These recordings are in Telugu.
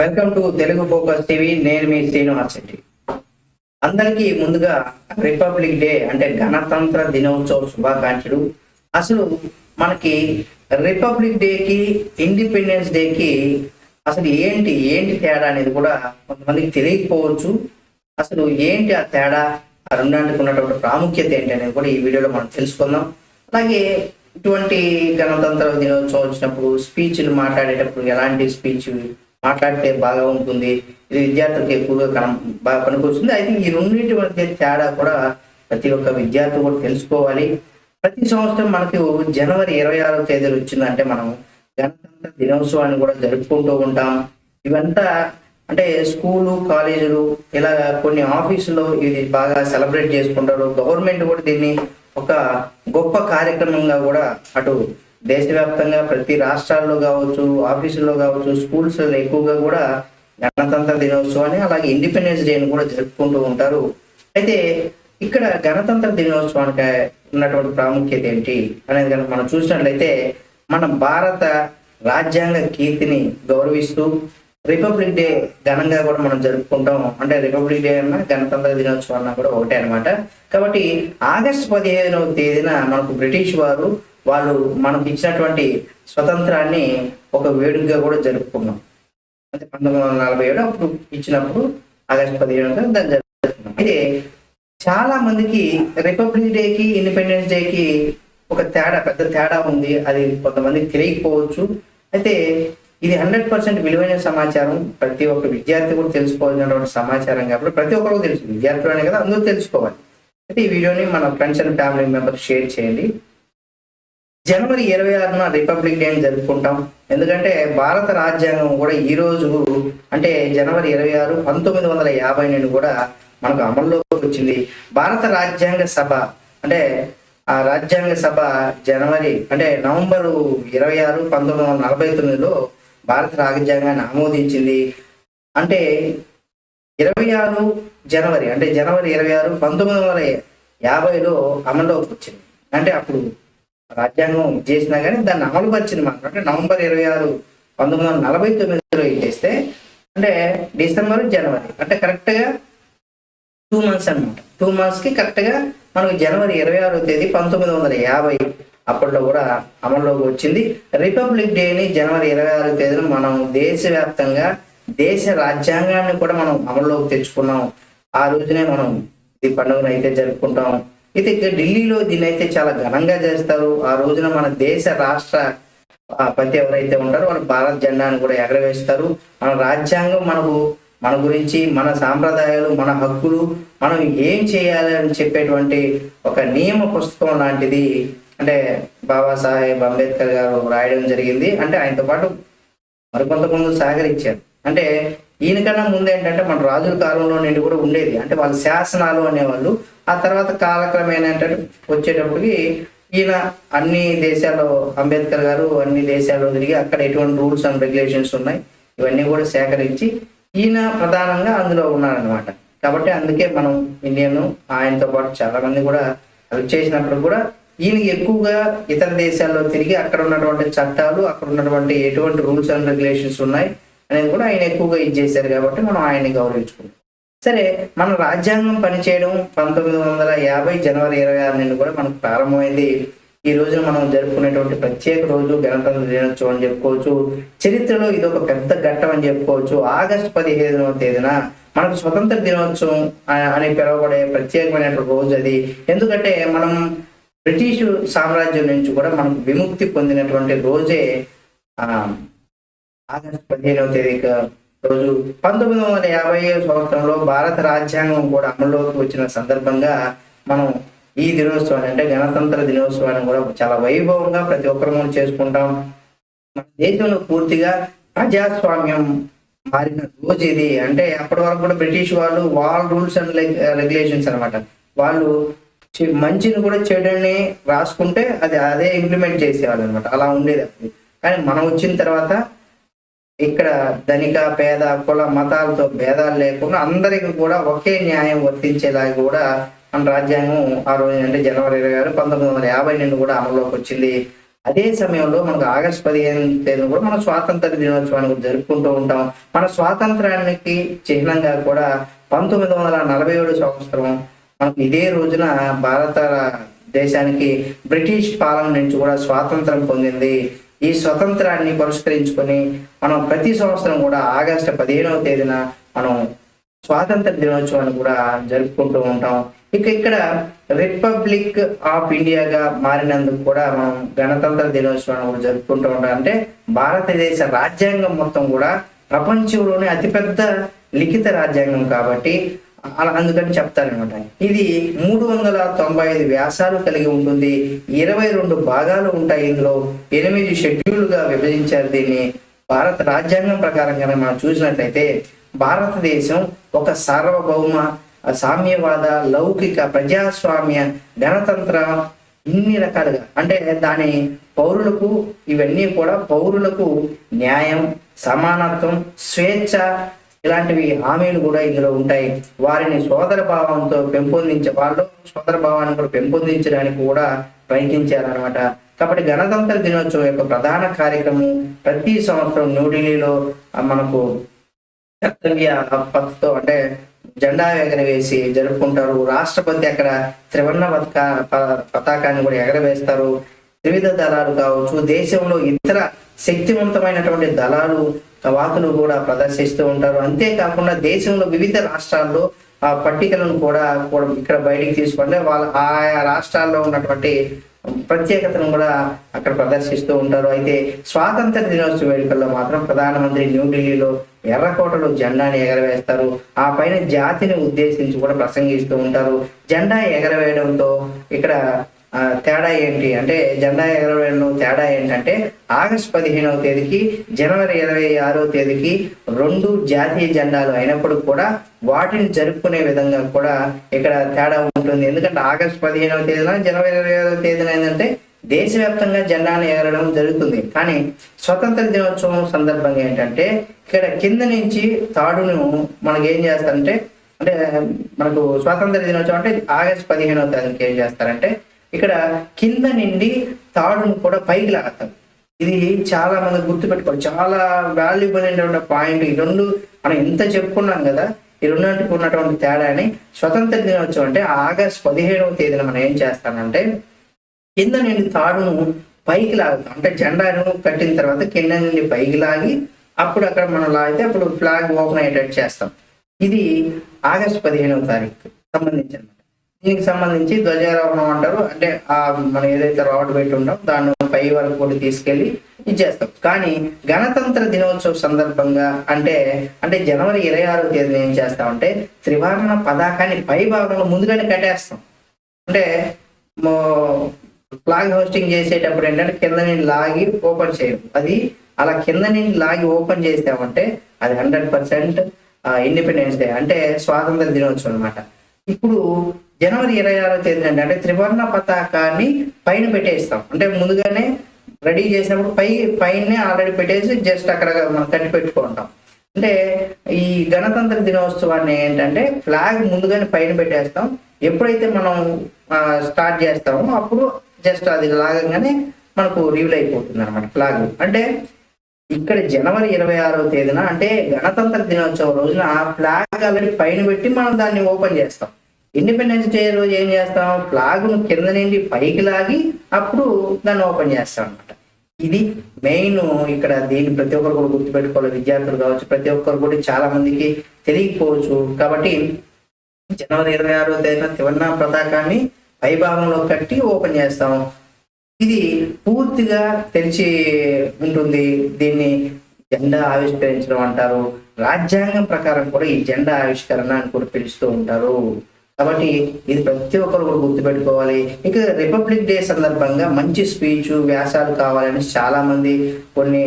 Welcome to Telugu focus TV నేను మీ శ్రీనివాస్ రెడ్డి. అందరికీ ముందుగా రిపబ్లిక్ డే అంటే గణతంత్ర దినోత్సవ శుభాకాంక్షలు. అసలు మనకి రిపబ్లిక్ డేకి ఇండిపెండెన్స్ డేకి అసలు ఏంటి ఏంటి తేడా అనేది కూడా కొంతమందికి తెలియకపోవచ్చు. అసలు ఏంటి ఆ తేడా ఆ రెండానికి ఉన్నటువంటి ప్రాముఖ్యత ఏంటి అనేది కూడా ఈ వీడియోలో మనం తెలుసుకుందాం. అలాగే ఇటువంటి గణతంత్ర దినోత్సవం వచ్చినప్పుడు స్పీచ్లు మాట్లాడేటప్పుడు ఎలాంటి స్పీచ్ మాట్లాడితే బాగా ఉంటుంది. ఇది విద్యార్థులకు ఎక్కువగా కన బాగా పనికొస్తుంది. అయితే ఈ రెండింటి మధ్య తేడా కూడా ప్రతి ఒక్క విద్యార్థి కూడా తెలుసుకోవాలి. ప్రతి సంవత్సరం మనకు జనవరి ఇరవై ఆరో తేదీలు వచ్చిందంటే మనం గణతంత్ర దినోత్సవాన్ని కూడా జరుపుకుంటూ ఉంటాం. ఇవంతా అంటే స్కూలు కాలేజీలు ఇలా కొన్ని ఆఫీసులో ఇది బాగా సెలబ్రేట్ చేసుకుంటారు. గవర్నమెంట్ కూడా దీన్ని ఒక గొప్ప కార్యక్రమంగా కూడా అటు దేశవ్యాప్తంగా ప్రతి రాష్ట్రాల్లో కావచ్చు ఆఫీసుల్లో కావచ్చు స్కూల్స్లో ఎక్కువగా కూడా గణతంత్ర దినోత్సవాన్ని అలాగే ఇండిపెండెన్స్ డేని కూడా జరుపుకుంటూ ఉంటారు. అయితే ఇక్కడ గణతంత్ర దినోత్సవానికి ఉన్నటువంటి ప్రాముఖ్యత ఏంటి అనేది కనుక మనం చూసినట్లయితే మన భారత రాజ్యాంగ కీర్తిని గౌరవిస్తూ రిపబ్లిక్ డే ఘనంగా కూడా మనం జరుపుకుంటాం. అంటే రిపబ్లిక్ డే అన్న గణతంత్ర దినోత్సవం అన్న కూడా ఒకటే అన్నమాట. కాబట్టి ఆగస్ట్ పదిహేనవ తేదీన మనకు బ్రిటిష్ వారు వాళ్ళు మనకు ఇచ్చినటువంటి స్వతంత్రాన్ని ఒక వేడుకగా కూడా జరుపుకున్నాం. అంటే పంతొమ్మిది వందల నలభై ఏడు అప్పుడు ఇచ్చినప్పుడు ఆగస్టు పదిహేడు దాన్ని జరుపుకున్నాం. అయితే చాలా మందికి రిపబ్లిక్ డేకి ఇండిపెండెన్స్ డేకి ఒక తేడా పెద్ద తేడా ఉంది. అది కొంతమందికి తెలియకపోవచ్చు. అయితే ఇది హండ్రెడ్ పర్సెంట్ విలువైన సమాచారం. ప్రతి ఒక్క విద్యార్థి కూడా తెలుసుకోవాల్సినటువంటి సమాచారం కాబట్టి ప్రతి ఒక్కరు తెలుసు. విద్యార్థులనే కదా అందరూ తెలుసుకోవాలి. అయితే ఈ వీడియోని మన friends and family members share చేయండి. జనవరి ఇరవై ఆరున రిపబ్లిక్ డే అని జరుపుకుంటాం. ఎందుకంటే భారత రాజ్యాంగం కూడా ఈ రోజు అంటే జనవరి ఇరవై ఆరు పంతొమ్మిది వందల యాభై నుండి కూడా మనకు అమల్లోకి వచ్చింది. భారత రాజ్యాంగ సభ అంటే ఆ రాజ్యాంగ సభ జనవరి అంటే నవంబర్ ఇరవై ఆరు పంతొమ్మిది వందల నలభై తొమ్మిదిలో భారత రాజ్యాంగాన్ని ఆమోదించింది. అంటే ఇరవై ఆరు జనవరి అంటే జనవరి ఇరవై ఆరు పంతొమ్మిది వందల యాభైలో అమల్లోకి వచ్చింది. అంటే అప్పుడు రాజ్యాంగం చేసినా కానీ దాన్ని అమలుపరిచింది మాత్రం. అంటే నవంబర్ ఇరవై ఆరు పంతొమ్మిది వందల నలభై తొమ్మిదిలో చేస్తే అంటే డిసెంబర్ జనవరి. అంటే కరెక్ట్గా టూ మంత్స్ అనమాట టూ మంత్స్కి కరెక్ట్గా మనకు జనవరి ఇరవై ఆరో తేదీ పంతొమ్మిది వందల యాభై అప్పట్లో కూడా అమల్లోకి వచ్చింది. రిపబ్లిక్ డేని జనవరి ఇరవై ఆరో తేదీన మనం దేశవ్యాప్తంగా దేశ రాజ్యాంగాన్ని కూడా మనం అమల్లోకి తెచ్చుకున్నాం. ఆ రోజునే మనం ఈ పండుగను అయితే జరుపుకుంటాం. అయితే ఇక్కడ ఢిల్లీలో దీన్ని అయితే చాలా ఘనంగా చేస్తారు. ఆ రోజున మన దేశ రాష్ట్ర పతి ఎవరైతే ఉంటారో వాళ్ళు భారత జెండాను కూడా ఎగరవేస్తారు. మన రాజ్యాంగం మనకు మన గురించి మన సాంప్రదాయాలు మన హక్కులు మనం ఏం చేయాలి అని చెప్పేటువంటి ఒక నియమ పుస్తకం లాంటిది అంటే బాబాసాహెబ్ అంబేద్కర్ గారు రాయడం జరిగింది. అంటే ఆయనతో పాటు మరికొంతమంది సహకరించారు అంటే ఈయనకన్నా ముందు ఏంటంటే మన రాజుల కాలంలో నుండి కూడా ఉండేది. అంటే వాళ్ళ శాసనాలు అనేవాళ్ళు. ఆ తర్వాత కాలక్రమేణ ఏంటంటే వచ్చేటప్పటికి ఈయన అన్ని దేశాల్లో అంబేద్కర్ గారు అన్ని దేశాల్లో తిరిగి అక్కడ ఎటువంటి రూల్స్ అండ్ రెగ్యులేషన్స్ ఉన్నాయి. ఇవన్నీ కూడా సేకరించి ఈయన ప్రధానంగా అందులో ఉన్నారనమాట కాబట్టి అందుకే మనం ఇండియన్ ఆయనతో పాటు చాలా మంది కూడా హెల్ప్ చేసినప్పుడు కూడా ఈయన ఎక్కువగా ఇతర దేశాల్లో తిరిగి అక్కడ ఉన్నటువంటి చట్టాలు అక్కడ ఉన్నటువంటి ఎటువంటి రూల్స్ అండ్ రెగ్యులేషన్స్ ఉన్నాయి. అనేది కూడా ఆయన ఎక్కువగా ఇది చేశారు కాబట్టి మనం ఆయన్ని గౌరవించుకుంటాం. సరే మన రాజ్యాంగం పనిచేయడం పంతొమ్మిది వందల యాభై జనవరి ఇరవై ఆరు నుండి కూడా మనకు ప్రారంభమైంది. ఈ రోజు మనం జరుపుకునేటువంటి ప్రత్యేక రోజు గణతంత్ర దినోత్సవం అని చెప్పుకోవచ్చు. చరిత్రలో ఇది ఒక పెద్ద ఘట్టం అని చెప్పుకోవచ్చు. ఆగస్టు పదిహేనవ తేదీన మనకు స్వతంత్ర దినోత్సవం అని పిలువబడే ప్రత్యేకమైనటువంటి రోజు అది. ఎందుకంటే మనం బ్రిటిష్ సామ్రాజ్యం నుంచి కూడా మనం విముక్తి పొందినటువంటి రోజే ఆ ఆగస్టు పదిహేనవ తేదీ రోజు పంతొమ్మిది వందల యాభై సంవత్సరంలో భారత రాజ్యాంగం కూడా అమల్లోకి వచ్చిన సందర్భంగా మనం ఈ దినోత్సవాన్ని అంటే గణతంత్ర దినోత్సవాన్ని కూడా చాలా వైభవంగా ప్రతి ఒక్కరు మనం చేసుకుంటాం. మన దేశంలో పూర్తిగా ప్రజాస్వామ్యం మారిన రోజు ఇది. అంటే అప్పటి వరకు కూడా బ్రిటిష్ వాళ్ళు వాళ్ళ రూల్స్ అండ్ రెగ్యులేషన్స్ అన్నమాట. వాళ్ళు మంచిని కూడా చెడుని రాసుకుంటే అది అదే ఇంప్లిమెంట్ చేసేవాళ్ళు అనమాట అలా ఉండేది కానీ మనం వచ్చిన తర్వాత ఇక్కడ ధనిక పేద కుల మతాలతో భేదాలు లేకుండా అందరికీ కూడా ఒకే న్యాయం వర్తించేలాగా కూడా మన రాజ్యాంగం ఆ రోజు అంటే జనవరి ఇరవై ఆరు పంతొమ్మిది వందల యాభై నుండి కూడా అమల్లోకి వచ్చింది. అదే సమయంలో మనకు ఆగస్టు పదిహేను తేదీన కూడా మనం స్వాతంత్ర దినోత్సవాన్ని జరుపుకుంటూ ఉంటాం. మన స్వాతంత్రానికి చిహ్నంగా కూడా పంతొమ్మిది వందల నలభై ఏడు సంవత్సరం మనకు ఇదే రోజున భారత దేశానికి బ్రిటిష్ పాలన నుంచి కూడా స్వాతంత్రం పొందింది. ఈ స్వతంత్రాన్ని పురస్కరించుకొని మనం ప్రతి సంవత్సరం కూడా ఆగస్టు పదిహేనవ తేదీన మనం స్వాతంత్ర దినోత్సవాన్ని కూడా జరుపుకుంటూ ఉంటాం. ఇక ఇక్కడ రిపబ్లిక్ ఆఫ్ ఇండియాగా మారినందుకు కూడా మనం గణతంత్ర దినోత్సవాన్ని కూడా జరుపుకుంటూ ఉంటాం. అంటే భారతదేశ రాజ్యాంగం మొత్తం కూడా ప్రపంచంలోనే అతిపెద్ద లిఖిత రాజ్యాంగం కాబట్టి అలా అందుకని చెప్తారనమాట ఇది మూడు వందల తొంభై ఐదు వ్యాసాలు కలిగి ఉంటుంది. ఇరవై రెండు భాగాలు ఉంటాయి ఇందులో. ఎనిమిది షెడ్యూల్గా విభజించారు దీన్ని. భారత రాజ్యాంగం ప్రకారంగా మనం చూసినట్లయితే భారతదేశం ఒక సార్వభౌమ సామ్యవాద లౌకిక ప్రజాస్వామ్య గణతంత్ర ఇన్ని రకాలుగా. అంటే దాని పౌరులకు ఇవన్నీ కూడా పౌరులకు న్యాయం సమానత్వం స్వేచ్ఛ ఇలాంటివి హామీలు కూడా ఇందులో ఉంటాయి. వారిని సోదర భావంతో పెంపొందించే వాళ్ళు సోదర భావాన్ని కూడా పెంపొందించడానికి కూడా ప్రయత్నించారనమాట కాబట్టి గణతంత్ర దినోత్సవం యొక్క ప్రధాన కార్యక్రమం ప్రతి సంవత్సరం న్యూఢిల్లీలో మనకు కర్తవ్య పథతో అంటే జెండా ఎగరవేసి జరుపుకుంటారు. రాష్ట్రపతి అక్కడ త్రివర్ణ పతాక ప- పతాకాన్ని కూడా ఎగరవేస్తారు. త్రివిధ దళాలు కావచ్చు దేశంలో ఇతర శక్తివంతమైనటువంటి దళాలు వాకును కూడా ప్రదర్శిస్తూ ఉంటారు. అంతేకాకుండా దేశంలో వివిధ రాష్ట్రాల్లో ఆ పట్టికలను కూడా ఇక్కడ బయటికి తీసుకుంటే వాళ్ళ ఆయా రాష్ట్రాల్లో ఉన్నటువంటి ప్రత్యేకతను కూడా అక్కడ ప్రదర్శిస్తూ ఉంటారు. అయితే స్వాతంత్ర దినోత్సవ వేడుకల్లో మాత్రం ప్రధానమంత్రి న్యూఢిల్లీలో ఎర్రకోటలో జెండాని ఎగరవేస్తారు. ఆ పైన జాతిని ఉద్దేశించి కూడా ప్రసంగిస్తూ ఉంటారు. జెండా ఎగరవేయడంతో ఇక్కడ తేడా ఏంటి? అంటే జెండా ఎగరవేయడంలో తేడా ఏంటంటే ఆగస్ట్ పదిహేనవ తేదీకి జనవరి ఇరవై ఆరో తేదీకి రెండు జాతీయ జెండాలు అయినప్పుడు కూడా వాటిని జరుపుకునే విధంగా కూడా ఇక్కడ తేడా ఉంటుంది. ఎందుకంటే ఆగస్ట్ పదిహేనవ తేదీన జనవరి ఇరవై ఆరో తేదీన ఏంటంటే దేశవ్యాప్తంగా జెండాను ఎగరడం జరుగుతుంది. కానీ స్వతంత్ర దినోత్సవం సందర్భంగా ఏంటంటే ఇక్కడ కింద నుంచి తాడును మనకి ఏం చేస్తారంటే అంటే మనకు స్వాతంత్ర దినోత్సవం అంటే ఆగస్ట్ పదిహేనవ తారీఖుకి ఏం చేస్తారంటే ఇక్కడ కింద నుండి తాడును కూడా పైకి లాగుతాం. ఇది చాలా మంది గుర్తుపెట్టుకోవాలి. చాలా వాల్యుబుల్ అయినటువంటి పాయింట్ ఈ రెండు మనం ఇంత చెప్పుకున్నాం కదా ఈ రెండింటికి ఉన్నటువంటి తేడాని స్వతంత్ర దినోత్సవం అంటే ఆగస్ట్ పదిహేడవ తేదీన మనం ఏం చేస్తామంటే కింద నుండి తాడును పైకి లాగుతాం. అంటే జెండాను కట్టిన తర్వాత కింద నుండి పైకి లాగి అప్పుడు అక్కడ మనం లాగితే అప్పుడు ఫ్లాగ్ ఓపెన్ అయ్యేటట్టు చేస్తాం. ఇది ఆగస్ట్ పదిహేనవ తారీఖు సంబంధించిన దీనికి సంబంధించి ధ్వజారోహణం అంటారు. అంటే ఆ మనం ఏదైతే రాడ్ పెట్టి ఉంటాం దాన్ని పై వరకు కూడా తీసుకెళ్ళి ఇచ్చేస్తాం. కానీ గణతంత్ర దినోత్సవ సందర్భంగా అంటే అంటే జనవరి ఇరవై ఆరో తేదీన ఏం చేస్తామంటే త్రివర్ణ పతాకాన్ని పై భాగంలో ముందుగానే కట్టేస్తాం. అంటే ఫ్లాగ్ హోస్టింగ్ చేసేటప్పుడు ఏంటంటే కింద నేను లాగి ఓపెన్ చేయడం. అది అలా కింద నేను లాగి ఓపెన్ చేసామంటే అది హండ్రెడ్ పర్సెంట్ ఇండిపెండెన్స్ డే అంటే స్వాతంత్ర దినోత్సవం అన్నమాట. ఇప్పుడు జనవరి ఇరవై ఆరో తేదీ అంటే త్రివర్ణ పతాకాన్ని పైన పెట్టేస్తాం. అంటే ముందుగానే రెడీ చేసినప్పుడు పై పైన ఆల్రెడీ పెట్టేసి జస్ట్ అక్కడ మనం కట్టి పెట్టుకుంటాం. అంటే ఈ గణతంత్ర దినోత్సవాన్ని ఏంటంటే ఫ్లాగ్ ముందుగానే పైన పెట్టేస్తాం. ఎప్పుడైతే మనం స్టార్ట్ చేస్తామో అప్పుడు జస్ట్ అది లాగంగానే మనకు రివీల్ అయిపోతుంది అనమాట ఫ్లాగ్. అంటే ఇక్కడ జనవరి ఇరవై ఆరో తేదీన అంటే గణతంత్ర దినోత్సవం రోజున ఫ్లాగ్ ఆల్రెడీ పైన పెట్టి మనం దాన్ని ఓపెన్ చేస్తాం. ఇండిపెండెన్స్ డే రోజు ఏం చేస్తాం? ఫ్లాగ్ను కింద నుండి పైకి లాగి అప్పుడు దాన్ని ఓపెన్ చేస్తాం అనమాట ఇది మెయిన్ ఇక్కడ దీన్ని ప్రతి ఒక్కరు కూడా గుర్తుపెట్టుకోవాలి. విద్యార్థులు కావచ్చు ప్రతి ఒక్కరు కూడా చాలా మందికి తెలియకపోవచ్చు. కాబట్టి జనవరి ఇరవై ఆరో తేదీన త్రివర్ణ పతాకాన్ని పైభాగంలో కట్టి ఓపెన్ చేస్తాం. ఇది పూర్తిగా తెరిచి ఉంటుంది. దీన్ని జెండా ఆవిష్కరించడం అంటారు. రాజ్యాంగం ప్రకారం కూడా ఈ జెండా ఆవిష్కరణ అని కూడా పిలుస్తూ ఉంటారు. కాబట్టి ఇది ప్రతి ఒక్కరు కూడా గుర్తుపెట్టుకోవాలి. ఇక రిపబ్లిక్ డే సందర్భంగా మంచి స్పీచ్ వ్యాసాలు కావాలని చాలా మంది కొన్ని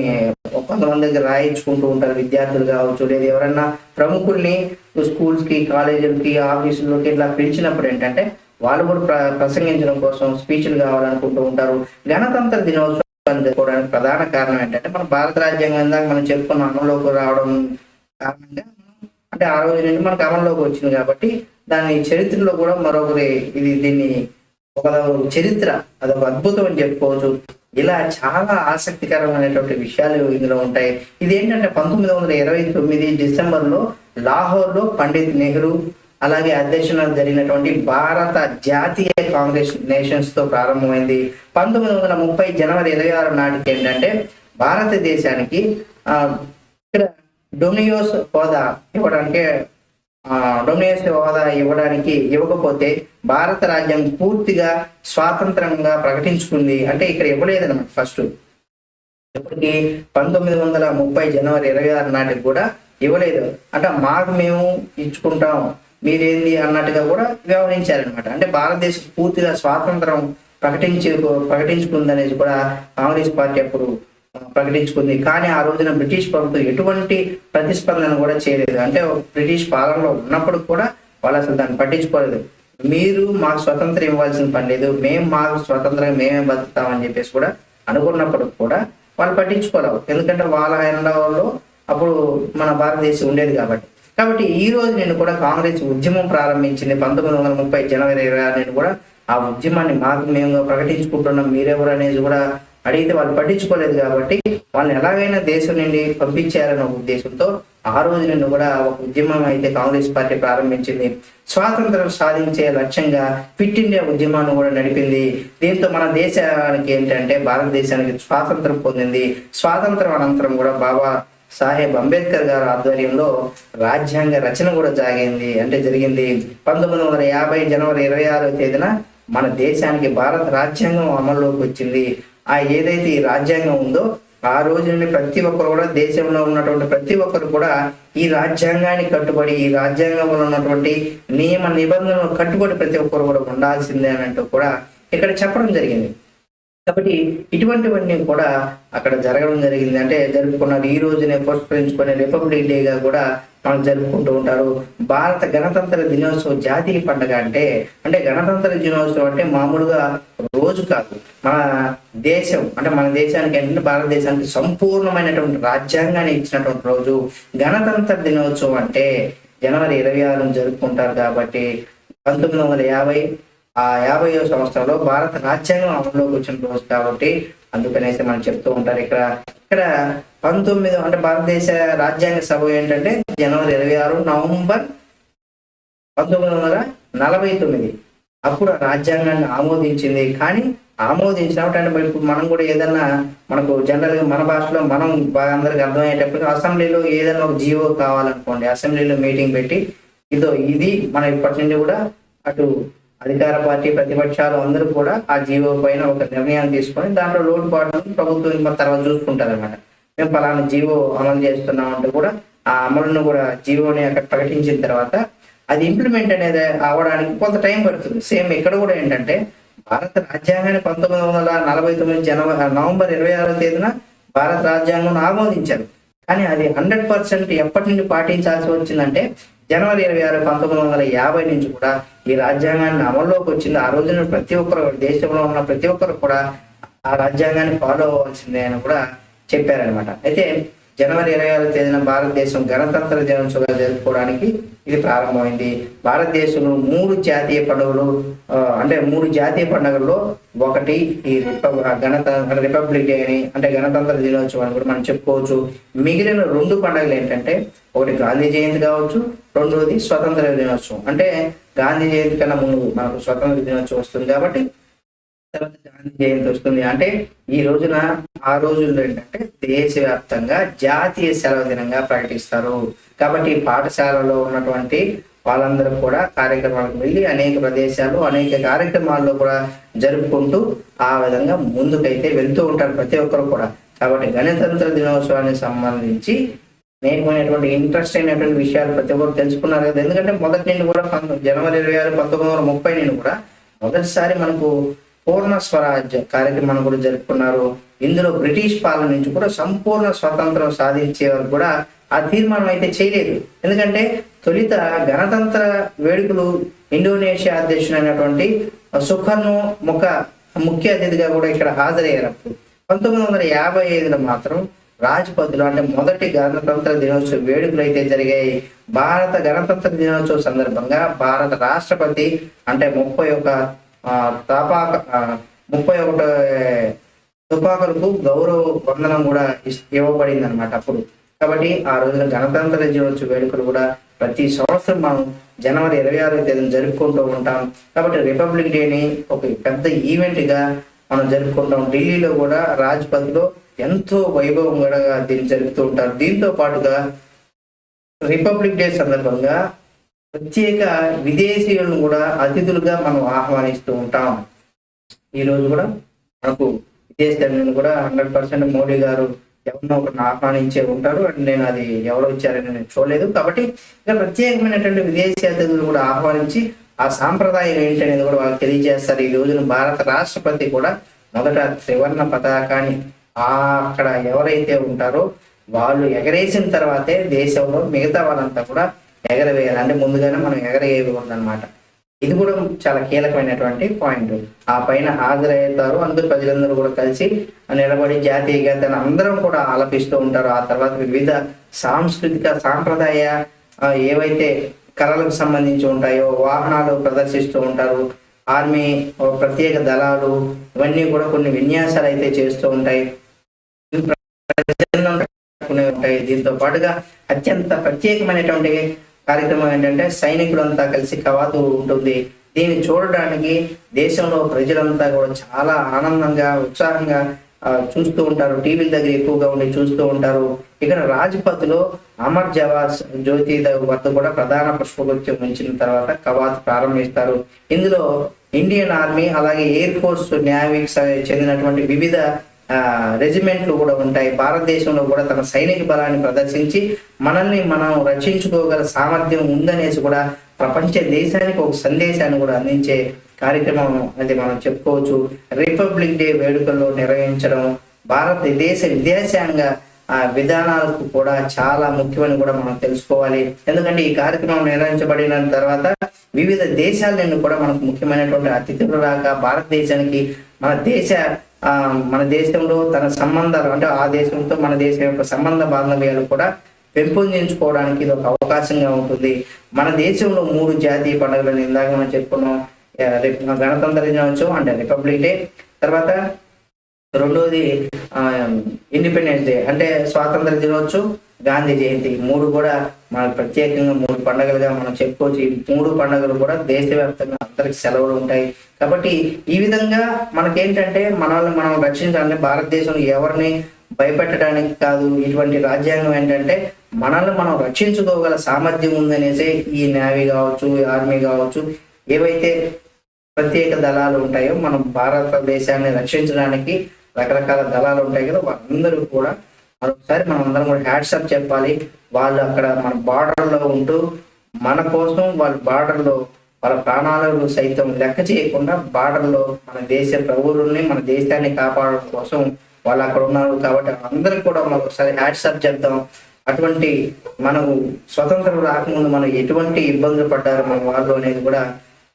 కొంతమంది దగ్గర రాయించుకుంటూ ఉంటారు. విద్యార్థులు కావచ్చు లేదా ఎవరన్నా ప్రముఖుల్ని స్కూల్స్కి కాలేజీలకి ఆఫీసులకి ఇట్లా పిలిచినప్పుడు ఏంటంటే వాళ్ళు కూడా ప్ర- ప్రసంగించడం కోసం స్పీచ్లు కావాలనుకుంటూ ఉంటారు. గణతంత్ర దినోత్సవం జరుపుకోవడానికి ప్రధాన కారణం ఏంటంటే మన భారత రాజ్యాంగం ఇందాక మనం చెప్పుకున్న అమల్లోకి రావడం కారణంగా అంటే ఆ రోజు నుండి మనకు అమల్లోకి వచ్చింది కాబట్టి దాని చరిత్రలో కూడా మరొకరి ఇది దీన్ని ఒక చరిత్ర. అదొక అద్భుతం అని చెప్పుకోవచ్చు. ఇలా చాలా ఆసక్తికరమైనటువంటి విషయాలు ఇందులో ఉంటాయి. ఇది ఏంటంటే పంతొమ్మిది వందల ఇరవై తొమ్మిది డిసెంబర్లో లాహోర్లో పండిత్ నెహ్రూ అలాగే అధ్యక్షున జరిగినటువంటి భారత జాతీయ కాంగ్రెస్ నేషన్స్తో ప్రారంభమైంది. పంతొమ్మిది వందల ముప్పై జనవరి ఇరవై ఆరు నాటికి ఏంటంటే భారతదేశానికి ఆ, ఇక్కడ డొమియోస్ హోదా ఇవ్వడానికి ఆ, హోదా ఇవ్వడానికి ఇవ్వకపోతే భారత రాజ్యం పూర్తిగా స్వాతంత్రంగా ప్రకటించుకుంది. అంటే ఇక్కడ ఇవ్వలేదన్నమాట ఫస్ట్. ఇప్పటికి పంతొమ్మిది వందల ముప్పై జనవరి ఇరవై ఆరు నాటికి కూడా ఇవ్వలేదు. అంటే మాకు మేము ఇచ్చుకుంటాం. మీరేంది అన్నట్టుగా కూడా వ్యవహరించారనమాట అంటే భారతదేశం పూర్తిగా స్వాతంత్రం ప్రకటించే ప్రకటించుకుందనేది కూడా కాంగ్రెస్ పార్టీ అప్పుడు ప్రకటించుకుంది. కానీ ఆ రోజున బ్రిటిష్ ప్రభుత్వం ఎటువంటి ప్రతిస్పందన కూడా చేయలేదు. అంటే బ్రిటిష్ పాలనలో ఉన్నప్పుడు కూడా వాళ్ళు అసలు దాన్ని పట్టించుకోలేదు. మీరు మాకు స్వతంత్రం ఇవ్వాల్సిన పని లేదు. మేము మాకు స్వతంత్రంగా మేమే బతుకుతామని చెప్పేసి కూడా అనుకున్నప్పుడు కూడా వాళ్ళు పట్టించుకోలేవు ఎందుకంటే వాళ్ళ హయాంలో అప్పుడు మన భారతదేశం ఉండేది కాబట్టి. కాబట్టి ఈ రోజు నేను కూడా కాంగ్రెస్ ఉద్యమం ప్రారంభించింది. పంతొమ్మిది వందల ముప్పై జనవరి ఇరవై ఆరు నేను కూడా ఆ ఉద్యమాన్ని మాకు మేము ప్రకటించుకుంటున్నాం. మీరెవరు అనేది కూడా అడిగితే వాళ్ళు పట్టించుకోలేదు కాబట్టి వాళ్ళని ఎలాగైనా దేశం నుండి పంపించారన్న ఉద్దేశంతో ఆ రోజు నుండి కూడా ఒక ఉద్యమం అయితే కాంగ్రెస్ పార్టీ ప్రారంభించింది. స్వాతంత్రం సాధించే లక్ష్యంగా ఫిట్ ఇండియా ఉద్యమాన్ని కూడా నడిపింది. దీంతో మన దేశానికి ఏంటంటే భారతదేశానికి స్వాతంత్రం పొందింది. స్వాతంత్రం అనంతరం కూడా బాబా సాహెబ్ అంబేద్కర్ గారు ఆధ్వర్యంలో రాజ్యాంగ రచన కూడా జాగింది అంటే జరిగింది. పంతొమ్మిది వందల యాభై జనవరి ఇరవై ఆరో తేదీన మన దేశానికి భారత రాజ్యాంగం అమల్లోకి వచ్చింది. ఆ ఏదైతే ఈ రాజ్యాంగం ఉందో ఆ రోజు నుండి ప్రతి ఒక్కరు కూడా దేశంలో ఉన్నటువంటి ప్రతి ఒక్కరు కూడా ఈ రాజ్యాంగానికి కట్టుబడి ఈ రాజ్యాంగంలో ఉన్నటువంటి నియమ నిబంధనలు కట్టుబడి ప్రతి ఒక్కరు కూడా ఉండాల్సిందే అన్నట్టు కూడా ఇక్కడ చెప్పడం జరిగింది. కాబట్టి ఇటువంటివన్నీ కూడా అక్కడ జరగడం జరిగింది. అంటే జరుపుకున్నారు ఈ రోజునే పురస్కరించుకునే రిపబ్లిక్ డేగా కూడా మనం జరుపుకుంటూ ఉంటారు. భారత గణతంత్ర దినోత్సవం జాతీయ పండుగ అంటే అంటే గణతంత్ర దినోత్సవం అంటే మామూలుగా రోజు కాదు. మన దేశం అంటే మన దేశానికి ఏంటంటే భారతదేశానికి సంపూర్ణమైనటువంటి రాజ్యాంగాన్ని ఇచ్చినటువంటి రోజు. గణతంత్ర దినోత్సవం అంటే జనవరి ఇరవై ఆరును జరుపుకుంటారు కాబట్టి పంతొమ్మిది వందల యాభై ఆ యాభైవ సంవత్సరంలో భారత రాజ్యాంగం అమల్లోకి వచ్చిన రోజు కాబట్టి అందుకనేసి మనం చెప్తూ ఉంటారు. ఇక్కడ ఇక్కడ పంతొమ్మిది అంటే భారతదేశ రాజ్యాంగ సభ ఏంటంటే జనవరి ఇరవై ఆరు నవంబర్ పంతొమ్మిది వందల నలభై తొమ్మిది. అప్పుడు రాజ్యాంగాన్ని ఆమోదించింది. కానీ ఆమోదించినప్పుడు అంటే ఇప్పుడు మనం కూడా ఏదన్నా మనకు జనరల్గా మన భాషలో మనం బాగా అందరికి అర్థమయ్యేటప్పుడు అసెంబ్లీలో ఏదైనా ఒక జీవో కావాలనుకోండి అసెంబ్లీలో మీటింగ్ పెట్టి ఇదో ఇది మన ఇప్పటి నుండి కూడా అటు అధికార పార్టీ ప్రతిపక్షాలు అందరూ కూడా ఆ జీవో పైన ఒక నిర్ణయాన్ని తీసుకొని దాంట్లో లోటుపాట్లను ప్రభుత్వం తర్వాత చూసుకుంటారు అనమాట మేము పలానా జీవో అమలు చేస్తున్నాం అంటే కూడా ఆ అమలును కూడా జీవోని అక్కడ ప్రకటించిన తర్వాత అది ఇంప్లిమెంట్ అనేది అవడానికి కొంత టైం పడుతుంది. సేమ్ ఇక్కడ కూడా ఏంటంటే భారత రాజ్యాంగాన్ని పంతొమ్మిది వందల నలభై తొమ్మిది జనవరి నవంబర్ ఇరవై ఆరో తేదీన భారత రాజ్యాంగం ఆమోదించారు. కానీ అది హండ్రెడ్ పర్సెంట్ ఎప్పటి నుండి పాటించాల్సి వచ్చిందంటే జనవరి ఇరవై ఆరు పంతొమ్మిది వందల యాభై నుంచి కూడా ఈ రాజ్యాంగాన్ని అమల్లోకి వచ్చింది. ఆ రోజున ప్రతి ఒక్కరు దేశంలో ఉన్న ప్రతి ఒక్కరు కూడా ఆ రాజ్యాంగాన్ని ఫాలో అవ్వాల్సిందే అని కూడా చెప్పారనమాట అయితే జనవరి ఇరవై ఆరు తేదీన భారతదేశం గణతంత్ర దినోత్సవాలు జరుపుకోవడానికి ఇది ప్రారంభమైంది. భారతదేశంలో మూడు జాతీయ పండుగలు అంటే మూడు జాతీయ పండుగల్లో ఒకటి ఈ రిపబ్ గణతంత్ర రిపబ్లిక్ డే అని అంటే గణతంత్ర దినోత్సవం అని కూడా మనం చెప్పుకోవచ్చు. మిగిలిన రెండు పండుగలు ఏంటంటే ఒకటి గాంధీ జయంతి కావచ్చు రెండోది స్వతంత్ర దినోత్సవం. అంటే గాంధీ జయంతి కన్నా ముందు మనకు స్వతంత్ర దినోత్సవం వస్తుంది కాబట్టి తర్వాత గాంధీ జయంతి వస్తుంది. అంటే ఈ రోజున ఆ రోజుల్లో ఏంటంటే దేశవ్యాప్తంగా జాతీయ సెలవు దినంగా ప్రకటిస్తారు. కాబట్టి పాఠశాలలో ఉన్నటువంటి వాళ్ళందరూ కూడా కార్యక్రమాలకు వెళ్ళి అనేక ప్రదేశాలు అనేక కార్యక్రమాల్లో కూడా జరుపుకుంటూ ఆ విధంగా ముందుకైతే వెళ్తూ ఉంటారు ప్రతి ఒక్కరు కూడా. కాబట్టి గణతంత్ర దినోత్సవానికి సంబంధించి నేర్చుకునేటువంటి ఇంట్రెస్ట్ అయినటువంటి విషయాలు ప్రతి ఒక్కరు తెలుసుకున్నారు కదా. ఎందుకంటే మొదటి నుండి కూడా పంతొమ్మిది జనవరి ఇరవై ఆరు పంతొమ్మిది వందల ముప్పై నుండి కూడా మొదటిసారి మనకు పూర్ణ స్వరాజ్య కార్యక్రమం కూడా జరుపుకున్నారు. ఇందులో బ్రిటిష్ పాలన నుంచి కూడా సంపూర్ణ స్వాతంత్రం సాధించే వరకు కూడా ఆ తీర్మానం అయితే చేయలేదు. ఎందుకంటే తొలిత గణతంత్ర వేడుకలు ఇండోనేషియా అధ్యక్షుడైనటువంటి సుఖర్ను ముఖ ముఖ్య అతిథిగా కూడా ఇక్కడ హాజరయ్యారు పంతొమ్మిది వందల యాభై ఐదులో మాత్రం రాజ్పథ్లో అంటే మొదటి గణతంత్ర దినోత్సవ వేడుకలు అయితే జరిగాయి. భారత గణతంత్ర దినోత్సవ సందర్భంగా భారత రాష్ట్రపతి అంటే ముప్పై ఒక తాపాక ముప్పై ఒకటి తుపాకులకు గౌరవ వందనం కూడా ఇస్- ఇవ్వబడింది అనమాట అప్పుడు. కాబట్టి ఆ రోజున గణతంత్ర దినోత్సవ వేడుకలు కూడా ప్రతి సంవత్సరం మనం జనవరి ఇరవై ఆరో తేదీన జరుపుకుంటూ ఉంటాం. కాబట్టి రిపబ్లిక్ డేని ఒక పెద్ద ఈవెంట్గా మనం జరుపుకుంటాం. ఢిల్లీలో కూడా రాజ్పథ్లో ఎంతో ఎంతో వైభవంగా దీన్ని జరుపుతూ ఉంటారు. దీంతో పాటుగా రిపబ్లిక్ డే సందర్భంగా ప్రత్యేక విదేశీయులను కూడా అతిథులుగా మనం ఆహ్వానిస్తూ ఉంటాం. ఈ రోజు కూడా మనకు విదేశీయులను కూడా హండ్రెడ్ పర్సెంట్ మోడీ గారు ఎవరినో ఒకరిని ఆహ్వానించే ఉంటారు. అండ్ నేను అది ఎవరు ఇచ్చారని నేను చూడలేదు. కాబట్టి ఇక్కడ ప్రత్యేకమైనటువంటి విదేశీ అతిథులు కూడా ఆహ్వానించి ఆ సాంప్రదాయం ఏంటనేది కూడా వాళ్ళకి తెలియజేస్తారు. ఈ రోజున భారత రాష్ట్రపతి కూడా మొదట త్రివర్ణ పతాకాన్ని అక్కడ ఎవరైతే ఉంటారో వాళ్ళు ఎగరేసిన తర్వాతే దేశంలో మిగతా వాళ్ళంతా కూడా ఎగరవేయాలి. అంటే ముందుగానే మనం ఎగరవేయకూడదు అనమాట ఇది కూడా చాలా కీలకమైనటువంటి పాయింట్. ఆ పైన హాజరవుతారు అందరూ ప్రజలందరూ కూడా కలిసి నిలబడి జాతీయ గీతాన్ని అందరం కూడా ఆలపిస్తూ ఉంటారు. ఆ తర్వాత వివిధ సాంస్కృతిక సాంప్రదాయ ఏవైతే కళలకు సంబంధించి ఉంటాయో వాహనాలు ప్రదర్శిస్తూ ఉంటారు. ఆర్మీ ప్రత్యేక దళాలు ఇవన్నీ కూడా కొన్ని విన్యాసాలు అయితే చేస్తూ ఉంటాయి. ఉంటాయి. దీంతో పాటుగా అత్యంత ప్రత్యేకమైనటువంటి కార్యక్రమం ఏంటంటే సైనికులంతా కలిసి కవాతు ఉంటుంది. దీన్ని చూడడానికి దేశంలో ప్రజలంతా కూడా చాలా ఆనందంగా ఉత్సాహంగా చూస్తూ ఉంటారు. టీవీల దగ్గర ఎక్కువగా ఉండి చూస్తూ ఉంటారు. ఇక్కడ రాజ్పథ్లో అమర్ జవాస్ జ్యోతి వద్ద కూడా ప్రధాన పుష్పగుచ్చం ఉంచిన తర్వాత కవాత్ ప్రారంభిస్తారు. ఇందులో ఇండియన్ ఆర్మీ అలాగే ఎయిర్ ఫోర్స్ నేవీకి చెందినటువంటి వివిధ రెజిమెంట్లు కూడా ఉంటాయి. భారతదేశంలో కూడా తన సైనిక బలాన్ని ప్రదర్శించి మనల్ని మనం రక్షించుకోగల సామర్థ్యం ఉందనేసి కూడా ప్రపంచ దేశానికి ఒక సందేశాన్ని కూడా అందించే కార్యక్రమం అది మనం చెప్పుకోవచ్చు. రిపబ్లిక్ డే వేడుకల్లో నిర్వహించడం భారతదేశ విదేశాంగ విధానాలకు కూడా చాలా ముఖ్యమని కూడా మనం తెలుసుకోవాలి. ఎందుకంటే ఈ కార్యక్రమం నిర్వహించబడిన తర్వాత వివిధ దేశాల నుండి కూడా మనకు ముఖ్యమైనటువంటి అతిథులు రాక భారతదేశానికి మన దేశ మన దేశంలో తన సంబంధాలు అంటే ఆ దేశంతో మన దేశం యొక్క సంబంధ బాంధవ్యాలు కూడా పెంపొందించుకోవడానికి ఇది ఒక అవకాశంగా ఉంటుంది. మన దేశంలో మూడు జాతీయ పండుగలను ఇందాక మనం చెప్పుకున్నాం. గణతంత్ర దినోత్సవం అంటే రిపబ్లిక్ డే. తర్వాత రెండోది ఇండిపెండెన్స్ డే అంటే స్వాతంత్ర దినోత్సవం గాంధీ జయంతి. మూడు కూడా మన ప్రత్యేకంగా మూడు పండుగలుగా మనం చెప్పుకోవచ్చు. ఈ మూడు పండుగలు కూడా దేశవ్యాప్తంగా అందరికి సెలవులు ఉంటాయి. కాబట్టి ఈ విధంగా మనకేంటంటే మనల్ని మనం రక్షించాలని భారతదేశంలో ఎవరిని భయపెట్టడానికి కాదు ఇటువంటి రాజ్యాంగం ఏంటంటే మనల్ని మనం రక్షించుకోగల సామర్థ్యం ఉందనేసి ఈ నేవీ కావచ్చు ఆర్మీ కావచ్చు ఏవైతే ప్రత్యేక దళాలు ఉంటాయో మనం భారతదేశాన్ని రక్షించడానికి రకరకాల దళాలు ఉంటాయి కదా వాళ్ళందరూ కూడా మరొకసారి మనం అందరం కూడా హ్యాట్సప్ చెప్పాలి. వాళ్ళు అక్కడ మన బార్డర్లో లో ఉంటూ మన కోసం వాళ్ళ బార్డర్లో లో వాళ్ళ ప్రాణాలను సైతం లెక్క చేయకుండా బార్డర్లో లో మన దేశ ప్రభువుల్ని మన దేశాన్ని కాపాడడం కోసం వాళ్ళు అక్కడ ఉన్నారు కాబట్టి అందరికి కూడా మరొకసారి హ్యాట్సప్ చెప్దాం. అటువంటి మనకు స్వతంత్రం రాకముందు మనం ఎటువంటి ఇబ్బందులు పడ్డారు మన వాళ్ళు అనేది కూడా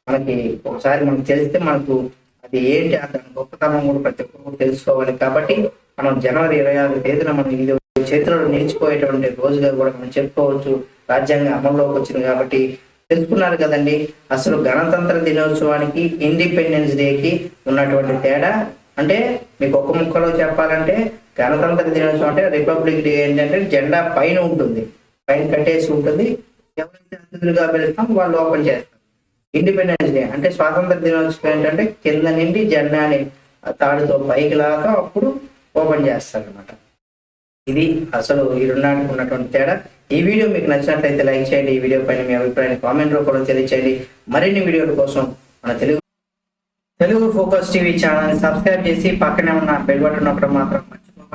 మనకి ఒకసారి మనకు తెలిస్తే మనకు అది ఏంటి ఆ దాని గొప్పతనం కూడా ప్రతి ఒక్కరు తెలుసుకోవాలి. కాబట్టి మనం జనవరి ఇరవై ఆరు తేదీన మనం ఇది చేతిలో నిలిచిపోయేటువంటి రోజుగా కూడా మనం చెప్పుకోవచ్చు. రాజ్యాంగం అమల్లోకి వచ్చింది కాబట్టి తెలుసుకున్నారు కదండి. అసలు గణతంత్ర దినోత్సవానికి ఇండిపెండెన్స్ డేకి ఉన్నటువంటి తేడా? అంటే మీకు ఒక ముక్కలో చెప్పాలంటే గణతంత్ర దినోత్సవం అంటే రిపబ్లిక్ డే ఏంటంటే జెండా పైన ఉంటుంది. పైన కట్టేసి ఉంటుంది. ఎవరైతే అతిథులుగా పిలుస్తాం వాళ్ళు ఓపెన్ చేస్తారు. ఇండిపెండెన్స్ డే అంటే స్వాతంత్ర దినోత్సవం ఏంటంటే కింద నుండి జెండాని తాడుతో పైకి లాగా అప్పుడు ఓపెన్ చేస్తారనమాట ఇది అసలు ఈ రెండానికి ఉన్నటువంటి తేడా. ఈ వీడియో మీకు నచ్చినట్లయితే లైక్ చేయండి. ఈ వీడియో పైన మీ అభిప్రాయాన్ని కామెంట్ రూపంలో తెలియచేయండి. మరిన్ని వీడియోల కోసం మన Telugu Telugu focus TV channel subscribe చేసి పక్కనే ఉన్న బెల్ బటన్ ఒకటి మాత్రం